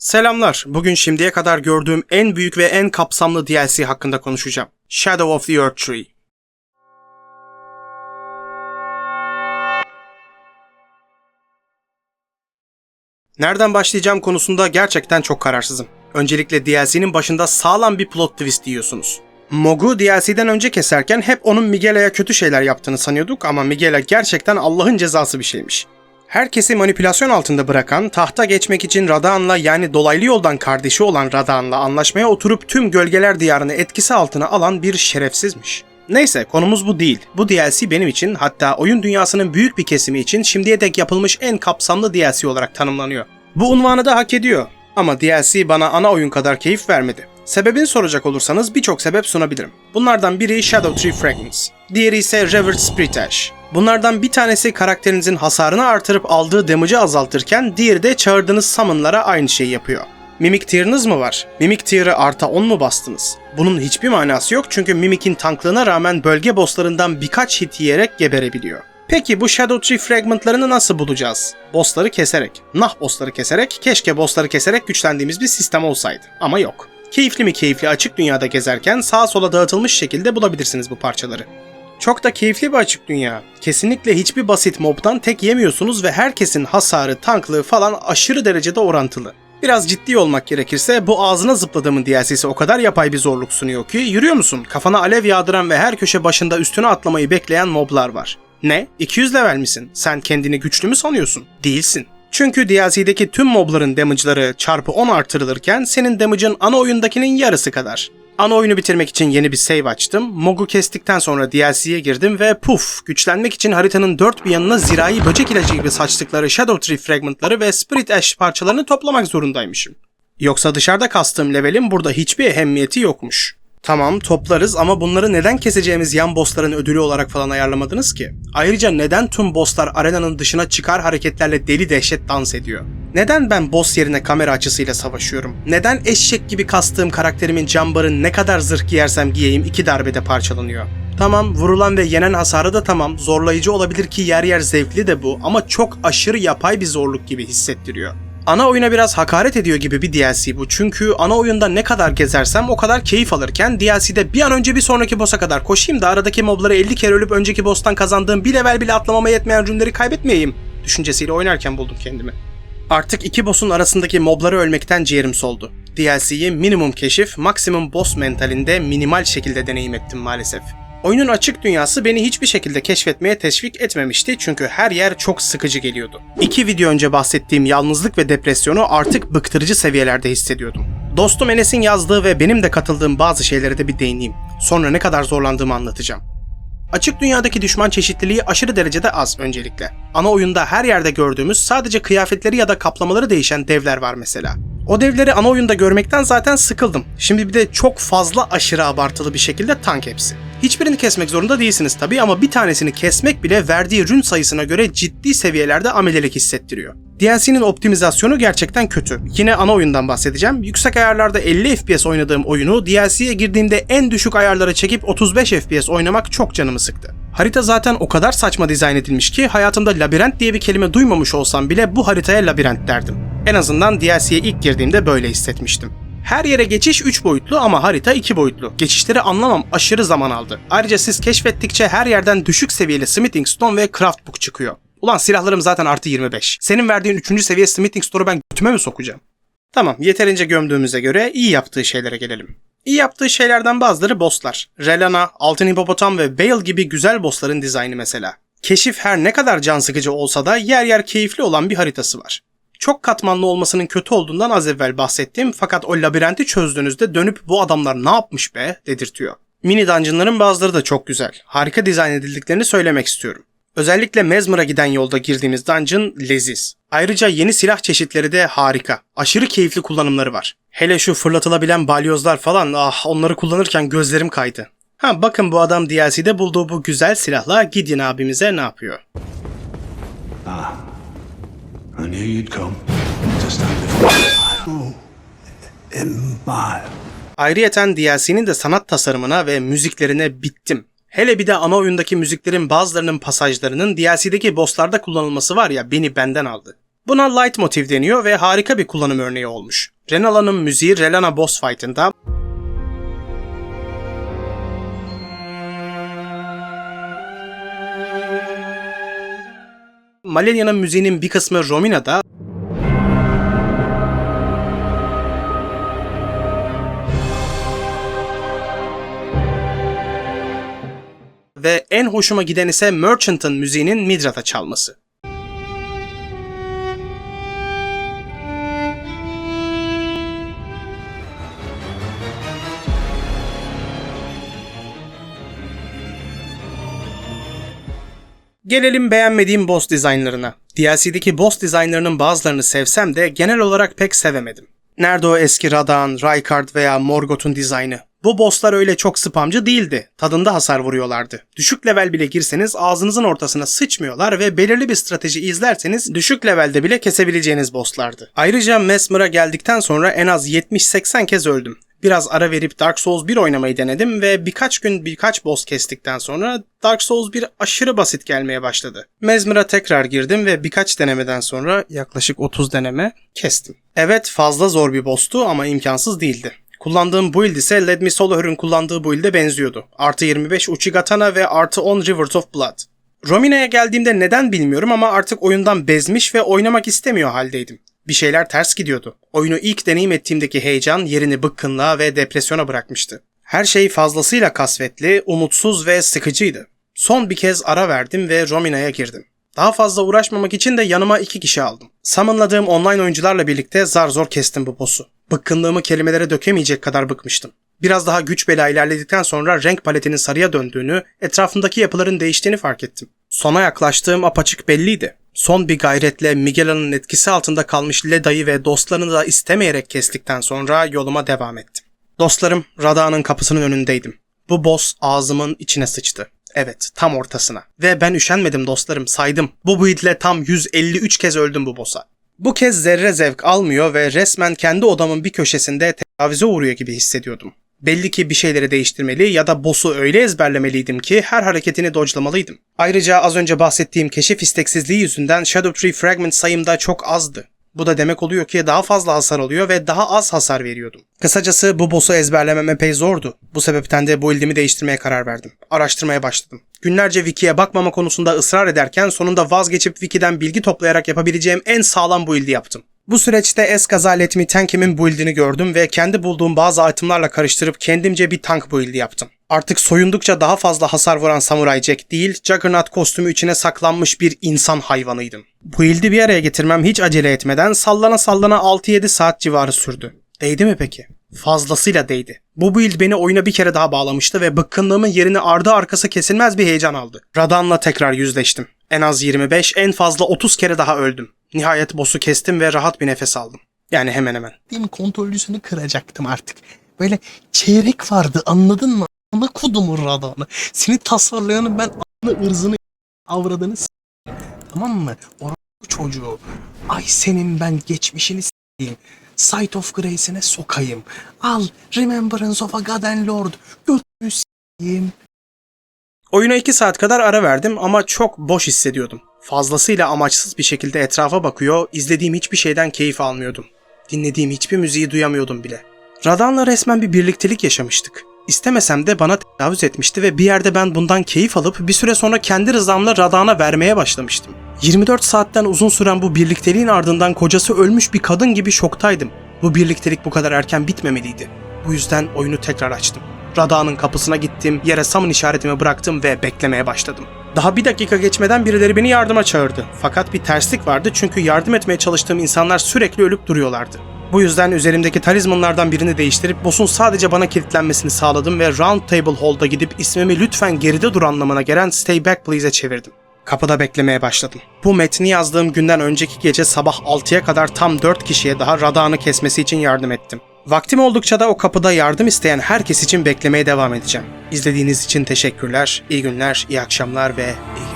Selamlar. Bugün şimdiye kadar gördüğüm en büyük ve en kapsamlı DLC hakkında konuşacağım. Shadow of the Earth Tree. Nereden başlayacağım konusunda gerçekten çok kararsızım. Öncelikle DLC'nin başında sağlam bir plot twist diyorsunuz. Mog'u DLC'den önce keserken hep onun Miguela'ya kötü şeyler yaptığını sanıyorduk ama Miguela gerçekten Allah'ın cezası bir şeymiş. Herkesi manipülasyon altında bırakan, tahta geçmek için Radaan'la yani dolaylı yoldan kardeşi olan Radaan'la anlaşmaya oturup tüm gölgeler diyarını etkisi altına alan bir şerefsizmiş. Neyse konumuz bu değil. Bu DLC benim için hatta oyun dünyasının büyük bir kesimi için şimdiye dek yapılmış en kapsamlı DLC olarak tanımlanıyor. Bu unvanı da hak ediyor. Ama DLC bana ana oyun kadar keyif vermedi. Sebebini soracak olursanız birçok sebep sunabilirim. Bunlardan biri Shadow Tree Fragments. Diğeri ise Revered Spirit Ash. Bunlardan bir tanesi karakterinizin hasarını artırıp aldığı damage'ı azaltırken diğeri de çağırdığınız summonlara aynı şeyi yapıyor. Mimik tier'ınız mı var? Mimik tier'ı artı 10 mu bastınız? Bunun hiçbir manası yok çünkü Mimik'in tanklığına rağmen bölge bosslarından birkaç hit yiyerek geberebiliyor. Peki bu Shadow Tree fragmentlarını nasıl bulacağız? Bossları keserek. Nah bossları keserek, keşke bossları keserek güçlendiğimiz bir sistem olsaydı. Ama yok. Keyifli mi keyifli açık dünyada gezerken sağa sola dağıtılmış şekilde bulabilirsiniz bu parçaları. Çok da keyifli bir açık dünya. Kesinlikle hiçbir basit mobdan tek yemiyorsunuz ve herkesin hasarı, tanklığı falan aşırı derecede orantılı. Biraz ciddi olmak gerekirse bu ağzına zıpladığımın DLC'si o kadar yapay bir zorluk sunuyor ki yürüyor musun? Kafana alev yağdıran ve her köşe başında üstüne atlamayı bekleyen moblar var. Ne? 200 level misin? Sen kendini güçlü mü sanıyorsun? Değilsin. Çünkü DLC'deki tüm mobların damage'ları çarpı 10 artırılırken senin damage'ın ana oyundakinin yarısı kadar. Ana oyunu bitirmek için yeni bir save açtım. Mog'u kestikten sonra DLC'ye girdim ve puf güçlenmek için haritanın dört bir yanına zirai böcek ilacı gibi saçtıkları Shadow Tree fragmentları ve Spirit Ash parçalarını toplamak zorundaymışım. Yoksa dışarıda kastığım levelin burada hiçbir ehemmiyeti yokmuş. Tamam toplarız ama bunları neden keseceğimiz yan bossların ödülü olarak falan ayarlamadınız ki? Ayrıca neden tüm bosslar arenanın dışına çıkar hareketlerle deli dehşet dans ediyor? Neden ben boss yerine kamera açısıyla savaşıyorum? Neden eşek gibi kastığım karakterimin cambarı ne kadar zırh giyersem giyeyim iki darbede parçalanıyor? Tamam vurulan ve yenen hasarı da tamam zorlayıcı olabilir ki yer yer zevkli de bu ama çok aşırı yapay bir zorluk gibi hissettiriyor. Ana oyuna biraz hakaret ediyor gibi bir DLC bu çünkü ana oyunda ne kadar gezersem o kadar keyif alırken DLC'de bir an önce bir sonraki boss'a kadar koşayım da aradaki mobları 50 kere ölüp önceki boss'tan kazandığım bir level bile atlamama yetmeyen rünleri kaybetmeyeyim düşüncesiyle oynarken buldum kendimi. Artık iki boss'un arasındaki mobları ölmekten ciğerim soldu. DLC'yi minimum keşif, maksimum boss mentalinde minimal şekilde deneyim ettim maalesef. Oyunun açık dünyası beni hiçbir şekilde keşfetmeye teşvik etmemişti çünkü her yer çok sıkıcı geliyordu. İki video önce bahsettiğim yalnızlık ve depresyonu artık bıktırıcı seviyelerde hissediyordum. Dostum Enes'in yazdığı ve benim de katıldığım bazı şeylere de bir değineyim. Sonra ne kadar zorlandığımı anlatacağım. Açık dünyadaki düşman çeşitliliği aşırı derecede az öncelikle. Ana oyunda her yerde gördüğümüz sadece kıyafetleri ya da kaplamaları değişen devler var mesela. O devleri ana oyunda görmekten zaten sıkıldım. Şimdi bir de çok fazla aşırı abartılı bir şekilde tank hepsi. Hiçbirini kesmek zorunda değilsiniz tabii ama bir tanesini kesmek bile verdiği rün sayısına göre ciddi seviyelerde amelelik hissettiriyor. DLC'nin optimizasyonu gerçekten kötü. Yine ana oyundan bahsedeceğim. Yüksek ayarlarda 50 FPS oynadığım oyunu DLC'ye girdiğimde en düşük ayarlara çekip 35 FPS oynamak çok canımı sıktı. Harita zaten o kadar saçma dizayn edilmiş ki hayatımda labirent diye bir kelime duymamış olsam bile bu haritaya labirent derdim. En azından DLC'ye ilk girdiğimde böyle hissetmiştim. Her yere geçiş 3 boyutlu ama harita 2 boyutlu. Geçişleri anlamam aşırı zaman aldı. Ayrıca siz keşfettikçe her yerden düşük seviyeli Smithing Stone ve Craft Book çıkıyor. Ulan silahlarım zaten artı 25. Senin verdiğin 3. seviye Smithing Store'u ben götüme mi sokacağım? Tamam yeterince gömdüğümüze göre iyi yaptığı şeylere gelelim. İyi yaptığı şeylerden bazıları bosslar. Relana, Altın Hipopotam ve Bale gibi güzel bossların dizaynı mesela. Keşif her ne kadar can sıkıcı olsa da yer yer keyifli olan bir haritası var. Çok katmanlı olmasının kötü olduğundan az evvel bahsettim fakat o labirenti çözdüğünüzde dönüp bu adamlar ne yapmış be dedirtiyor. Mini dungeonların bazıları da çok güzel. Harika dizayn edildiklerini söylemek istiyorum. Özellikle Mezmer'a giden yolda girdiğimiz dungeon leziz. Ayrıca yeni silah çeşitleri de harika. Aşırı keyifli kullanımları var. Hele şu fırlatılabilen balyozlar falan ah onları kullanırken gözlerim kaydı. Ha bakın bu adam DLC'de bulduğu bu güzel silahla Gideon abimize ne yapıyor? I knew you'd come. Just time before. Empire. Ayrıyeten DLC'nin de sanat tasarımına ve müziklerine bittim. Hele bir de ana oyundaki müziklerin bazılarının pasajlarının DLC'deki bosslarda kullanılması var ya beni benden aldı. Buna light motif deniyor ve harika bir kullanım örneği olmuş. Renala'nın müziği Relana boss fight'ında Malenia'nın müziğinin bir kısmı Romina'da ve en hoşuma giden ise Merchant'ın müziğinin Midra'da çalması. Gelelim beğenmediğim boss dizaynlarına. DLC'deki boss dizaynlarının bazılarını sevsem de genel olarak pek sevemedim. Nerede o eski Radan, Rykard veya Morgoth'un dizaynı? Bu bosslar öyle çok spamcı değildi. Tadında hasar vuruyorlardı. Düşük level bile girseniz ağzınızın ortasına sıçmıyorlar ve belirli bir strateji izlerseniz düşük levelde bile kesebileceğiniz bosslardı. Ayrıca Mesmer'a geldikten sonra en az 70-80 kez öldüm. Biraz ara verip Dark Souls 1 oynamayı denedim ve birkaç gün birkaç boss kestikten sonra Dark Souls 1 aşırı basit gelmeye başladı. Mesmer'a tekrar girdim ve birkaç denemeden sonra yaklaşık 30 deneme kestim. Evet fazla zor bir boss'tu ama imkansız değildi. Kullandığım build ise Let Me Solo'nun kullandığı build'e benziyordu. Artı 25 Uchigatana ve artı 10 Rivers of Blood. Romina'ya geldiğimde neden bilmiyorum ama artık oyundan bezmiş ve oynamak istemiyor haldeydim. Bir şeyler ters gidiyordu. Oyunu ilk deneyim ettiğimdeki heyecan yerini bıkkınlığa ve depresyona bırakmıştı. Her şey fazlasıyla kasvetli, umutsuz ve sıkıcıydı. Son bir kez ara verdim ve Romina'ya girdim. Daha fazla uğraşmamak için de yanıma iki kişi aldım. Summonladığım online oyuncularla birlikte zar zor kestim bu boss'u. Bıkkınlığımı kelimelere dökemeyecek kadar bıkmıştım. Biraz daha güç bela ilerledikten sonra renk paletinin sarıya döndüğünü, etrafındaki yapıların değiştiğini fark ettim. Sona yaklaştığım apaçık belliydi. Son bir gayretle Miguela'nın etkisi altında kalmış Leda'yı ve dostlarını da istemeyerek kestikten sonra yoluma devam ettim. Dostlarım, Rada'nın kapısının önündeydim. Bu boss ağzımın içine sıçtı. Evet, tam ortasına. Ve ben üşenmedim dostlarım, saydım. Bu build'le tam 153 kez öldüm bu boss'a. Bu kez zerre zevk almıyor ve resmen kendi odamın bir köşesinde tavize uğruyor gibi hissediyordum. Belli ki bir şeyleri değiştirmeli ya da boss'u öyle ezberlemeliydim ki her hareketini dodge'lamalıydım. Ayrıca az önce bahsettiğim keşif isteksizliği yüzünden Shadow Tree Fragment sayımda çok azdı. Bu da demek oluyor ki daha fazla hasar alıyor ve daha az hasar veriyordum. Kısacası bu boss'u ezberlemem epey zordu. Bu sebepten de bu ildimi değiştirmeye karar verdim. Araştırmaya başladım. Günlerce Wiki'ye bakmama konusunda ısrar ederken sonunda vazgeçip Wiki'den bilgi toplayarak yapabileceğim en sağlam bu ildi yaptım. Bu süreçte eskaza Let Me Tank'im'in build'ini gördüm ve kendi bulduğum bazı itemlarla karıştırıp kendimce bir tank build'i yaptım. Artık soyundukça daha fazla hasar vuran Samurai Jack değil, Juggernaut kostümü içine saklanmış bir insan hayvanıydım. Bu ildi bir araya getirmem hiç acele etmeden sallana sallana 6-7 saat civarı sürdü. Değdi mi peki? Fazlasıyla değdi. Bu build beni oyuna bir kere daha bağlamıştı ve bıkkınlığımın yerini ardı arkası kesilmez bir heyecan aldı. Radan'la tekrar yüzleştim. En az 25, en fazla 30 kere daha öldüm. Nihayet boss'u kestim ve rahat bir nefes aldım. Yani hemen hemen. Değil mi? Kontrolcüsünü kıracaktım artık. Böyle çeyrek vardı anladın mı? Ana kodumun radanı. Seni tasarlayanı ben anı ırzını avradını s**eyim. Tamam mı? Orası çocuğu. Ay senin ben geçmişini s**eyim. Sight of Grace'ine sokayım. Al Remembrance of a God and Lord. Götünü s**eyim. Oyuna 2 saat kadar ara verdim ama çok boş hissediyordum. Fazlasıyla amaçsız bir şekilde etrafa bakıyor, izlediğim hiçbir şeyden keyif almıyordum. Dinlediğim hiçbir müziği duyamıyordum bile. Radan'la resmen bir birliktelik yaşamıştık. İstemesem de bana tecavüz etmişti ve bir yerde ben bundan keyif alıp bir süre sonra kendi rızamla Radan'a vermeye başlamıştım. 24 saatten uzun süren bu birlikteliğin ardından kocası ölmüş bir kadın gibi şoktaydım. Bu birliktelik bu kadar erken bitmemeliydi. Bu yüzden oyunu tekrar açtım. Rada'nın kapısına gittim, yere summon işaretimi bıraktım ve beklemeye başladım. Daha bir dakika geçmeden birileri beni yardıma çağırdı. Fakat bir terslik vardı çünkü yardım etmeye çalıştığım insanlar sürekli ölüp duruyorlardı. Bu yüzden üzerimdeki talizmanlardan birini değiştirip boss'un sadece bana kilitlenmesini sağladım ve Round Table Hall'da gidip ismimi lütfen geride dur anlamına gelen Stay Back Please'e çevirdim. Kapıda beklemeye başladım. Bu metni yazdığım günden önceki gece sabah 6'ya kadar tam 4 kişiye daha radarını kesmesi için yardım ettim. Vaktim oldukça da o kapıda yardım isteyen herkes için beklemeye devam edeceğim. İzlediğiniz için teşekkürler, iyi günler, iyi akşamlar ve iyi.